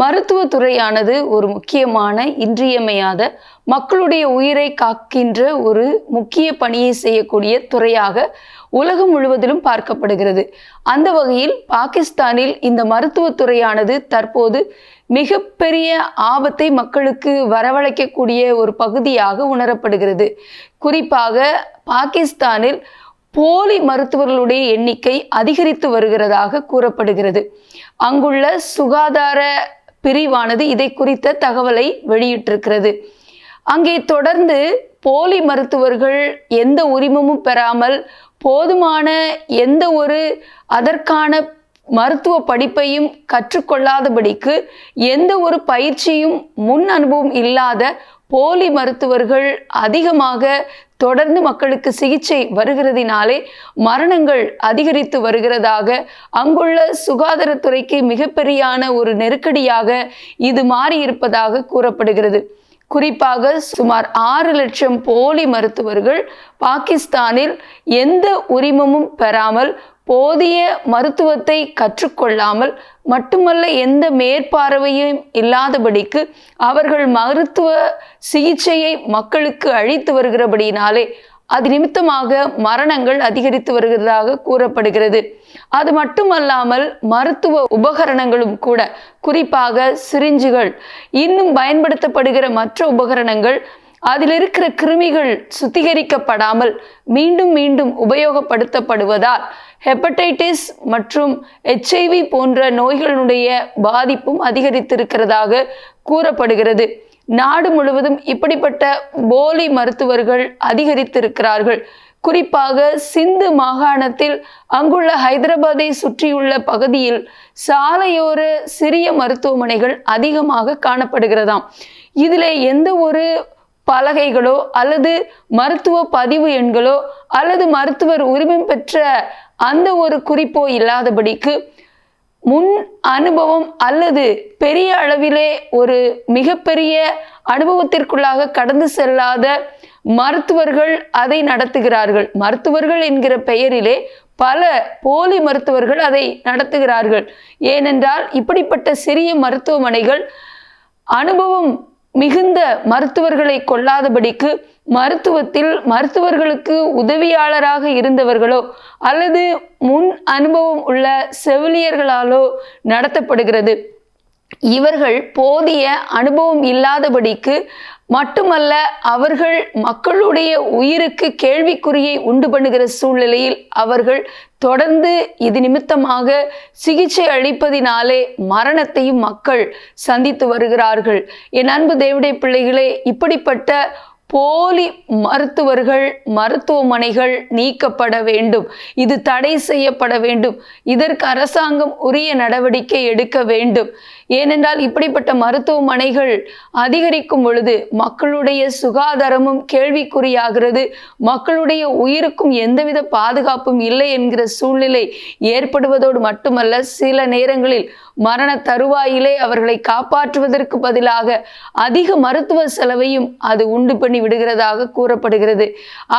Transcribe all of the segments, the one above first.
மருத்துவத்துறையானது ஒரு முக்கியமான இன்றியமையாத மக்களுடைய உயிரை காக்கின்ற ஒரு முக்கிய பணியை செய்யக்கூடிய துறையாக உலகம் முழுவதிலும் பார்க்கப்படுகிறது. அந்த வகையில் பாகிஸ்தானில் இந்த மருத்துவத்துறையானது தற்போது மிகப்பெரிய ஆபத்தை மக்களுக்கு வரவழைக்கக்கூடிய ஒரு பகுதியாக உணரப்படுகிறது. குறிப்பாக பாகிஸ்தானில் போலி மருத்துவர்களுடைய எண்ணிக்கை அதிகரித்து வருகிறதாக கூறப்படுகிறது. அங்குள்ள சுகாதார பிரிவானது இதை குறித்த தகவலை வெளியிட்டிருக்கிறது. அங்கே தொடர்ந்து போலி மருத்துவர்கள் எந்த உரிமமும் பெறாமல் போதுமான எந்த ஒரு அதற்கான மருத்துவ படிப்பையும் கற்றுக்கொள்ளாதபடிக்கு எந்த ஒரு பயிற்சியும் முன் அனுபவம் இல்லாத போலி மருத்துவர்கள் அதிகமாக தொடர்ந்து மக்களுக்கு சிகிச்சை வருகிறதினாலே மரணங்கள் அதிகரித்து வருகிறதாக அங்குள்ள சுகாதாரத்துறைக்கு மிகப்பெரியான ஒரு நெருக்கடியாக இது மாறி இருப்பதாக கூறப்படுகிறது. குறிப்பாக சுமார் ஆறு லட்சம் போலி மருத்துவர்கள் பாகிஸ்தானில் எந்த உரிமமும் பெறாமல் போதிய மருத்துவத்தை கற்றுக்கொள்ளாமல் மட்டுமல்ல எந்த மேற்பார்வையும் இல்லாதபடிக்கு அவர்கள் மருத்துவ சிகிச்சையை மக்களுக்கு அழித்து வருகிறபடியினாலே அது நிமித்தமாக மரணங்கள் அதிகரித்து வருகிறதாக கூறப்படுகிறது. அது மட்டுமல்லாமல் மருத்துவ உபகரணங்களும் கூட குறிப்பாக சிரிஞ்சுகள் இன்னும் பயன்படுத்தப்படுகிற மற்ற உபகரணங்கள் அதில் இருக்கிற கிருமிகள் சுத்திகரிக்கப்படாமல் மீண்டும் மீண்டும் உபயோகப்படுத்தப்படுவதால் ஹெப்படைட்டிஸ் மற்றும் ஹெச்ஐவி போன்ற நோய்களுடைய பாதிப்பும் அதிகரித்திருக்கிறதாக கூறப்படுகிறது. நாடு முழுவதும் இப்படிப்பட்ட போலி மருத்துவர்கள் அதிகரித்திருக்கிறார்கள். குறிப்பாக சிந்து மாகாணத்தில் அங்குள்ள ஹைதராபாத்தை சுற்றியுள்ள பகுதியில் சாலையோர சிறிய மருத்துவமனைகள் அதிகமாக காணப்படுகிறதாம். இதில் எந்த ஒரு பலகைகளோ அல்லது மருத்துவ பதிவு எண்களோ அல்லது மருத்துவர் உரிமம் பெற்ற அந்த ஒரு குறிப்போ இல்லாதபடிக்கு முன் அனுபவம் அல்லது பெரிய அளவிலே ஒரு மிகப்பெரிய அனுபவத்திற்குள்ளாக கடந்து செல்லாத மருத்துவர்கள் அதை நடத்துகிறார்கள். மருத்துவர்கள் என்கிற பெயரிலே பல போலி மருத்துவர்கள் அதை நடத்துகிறார்கள். ஏனென்றால் இப்படிப்பட்ட சிறிய மருத்துவமனைகள் அனுபவம் மிகுந்த மருத்துவர்களை கொள்ளாதபடிக்கு மருத்துவத்தில் மருத்துவர்களுக்கு உதவியாளராக இருந்தவர்களோ அல்லது முன் அனுபவம் உள்ள செவிலியர்களாலோ நடத்தப்படுகிறது. இவர்கள் போதிய அனுபவம் இல்லாதபடிக்கு மட்டுமல்ல அவர்கள் மக்களுடைய உயிருக்கு கேள்விக்குறியை உண்டு பண்ணுகிற சூழ்நிலையில் அவர்கள் தொடர்ந்து இது நிமித்தமாக சிகிச்சை அளிப்பதினாலே மரணத்தையும் மக்கள் சந்தித்து வருகிறார்கள். என் அன்பு தேவடைய பிள்ளைகளே இப்படிப்பட்ட போலி மருத்துவர்கள் மருத்துவமனைகள் நீக்கப்பட வேண்டும். இது தடை செய்யப்பட வேண்டும். இதற்கு அரசாங்கம் உரிய நடவடிக்கை எடுக்க வேண்டும். ஏனென்றால் இப்படிப்பட்ட மருத்துவமனைகள் அதிகரிக்கும் பொழுது மக்களுடைய சுகாதாரமும் கேள்விக்குறியாகிறது. மக்களுடைய உயிருக்கும் எந்தவித பாதுகாப்பும் இல்லை என்கிற சூழ்நிலை ஏற்படுவதோடு மட்டுமல்ல சில நேரங்களில் மரண தருவாயிலே அவர்களை காப்பாற்றுவதற்கு பதிலாக அதிக மருத்துவ செலவையும் அது உண்டு பண்ணி விடுகிறதாக கூறப்படுகிறது.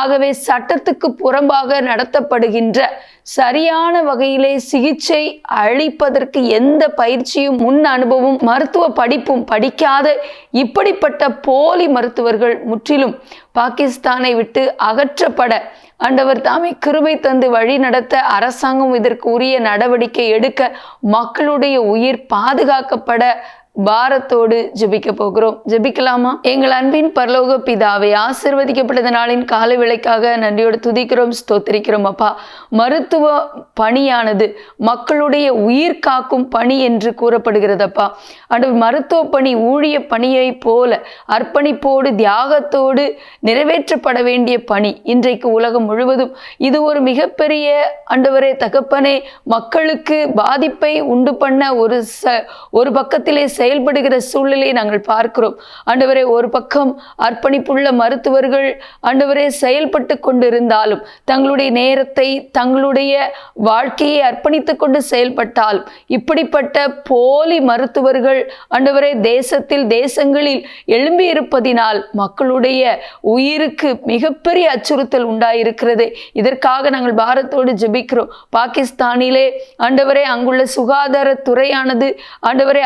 ஆகவே சட்டத்துக்கு புறம்பாக நடத்தப்படுகின்ற சரியான வகையிலே சிகிச்சை அளிப்பதற்கு எந்த பயிற்சியும் முன் அனுபவம் மருத்துவ படிப்பும் படிக்காத இப்படிப்பட்ட போலி மருத்துவர்கள் முற்றிலும் பாகிஸ்தானை விட்டு அகற்றப்பட ஆண்டவர் தாமே கிருபை தந்து வழி நடத்த அரசாங்கம் இதற்கு உரிய நடவடிக்கை எடுக்க மக்களுடைய உயிர் பாதுகாக்கப்பட பாரத்தோடு ஜெபிக்க போகிறோம். ஜெபிக்கலாமா? எங்கள் அன்பின் பரலோக பிதாவை ஆசிர்வதிக்கப்பட்ட நாளின் காலை விலைக்காக நன்றியோடு துதிக்கிறோம் ஸ்தோத்திரிக்கிறோம் அப்பா. மருத்துவ பணியானது மக்களுடைய உயிர் காக்கும் பணி என்று கூறப்படுகிறதப்பா அண்டு மருத்துவ பணி ஊழிய பணியை போல அர்ப்பணிப்போடு தியாகத்தோடு நிறைவேற்றப்பட வேண்டிய பணி இன்றைக்கு உலகம் முழுவதும். இது ஒரு மிகப்பெரிய அண்டவரே தகப்பனே மக்களுக்கு பாதிப்பை உண்டு பண்ண ஒரு ச ஒரு பக்கத்திலே செயல்படுகிற சூழ்நிலையை நாங்கள் பார்க்கிறோம். ஆண்டவரே ஒரு பக்கம் அர்ப்பணிப்புள்ள மருத்துவர்கள் ஆண்டவரே செயல்பட்டு கொண்டிருந்தாலும் தங்களுடைய நேரத்தை தங்களுடைய வாழ்க்கையை அர்ப்பணித்து கொண்டு செயல்பட்டாலும் இப்படிப்பட்ட போலி மருத்துவர்கள் ஆண்டவரே தேசத்தில் தேசங்களில் எழும்பி இருப்பதினால் மக்களுடைய உயிருக்கு மிகப்பெரிய அச்சுறுத்தல் உண்டாயிருக்கிறது. இதற்காக நாங்கள் பாரத்தோடு ஜெபிக்கிறோம். பாகிஸ்தானிலே ஆண்டவரே அங்குள்ள சுகாதாரத்துறையானது ஆண்டவரே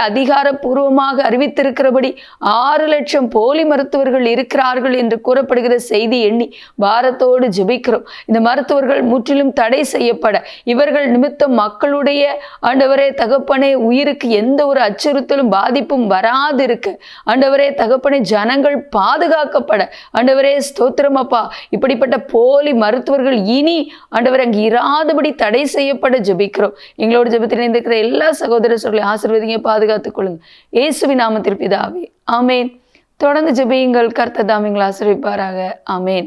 அதிகாரப்பூர்வமாக அறிவித்திருக்கிறபடி ஆறு லட்சம் போலி மருத்துவர்கள் இருக்கிறார்கள் என்று கூறப்படுகிற செய்தி எண்ணி பாரத்தோடு ஜெபிக்கிறோம். இந்த மருத்துவர்கள் முற்றிலும் தடை செய்யப்பட இவர்கள் நிமித்தம் மக்களுடைய ஆண்டவரே தகப்பனே உயிருக்கு எந்த ஒரு அச்சுறுத்தலும் பாதிப்பும் வராது இருக்க ஆண்டவரே தகப்பனே ஜனங்கள் பாதுகாக்கப்பட. ஆண்டவரே ஸ்தோத்திரம் அப்பா. இப்படிப்பட்ட போலி மருத்துவர்கள் இனி ஆண்டவர் அங்கு இராதபடி தடை செய்யப்பட ஜெபிக்கிறோம். எங்களோட ஜெபத்தில் இணைந்திருக்கிற எல்லா சகோதர சொல்லை ஆசீர்வதிங்க பாதுகாத்துக் கொள்ளுங்க. இயேசுவி நாமத்திற்கு பிதாவே. ஆமேன். தொடர்ந்து ஜெபியுங்கள். கர்த்தர் தாமிங்களை ஆசிரியப்பாராக ஆமேன்.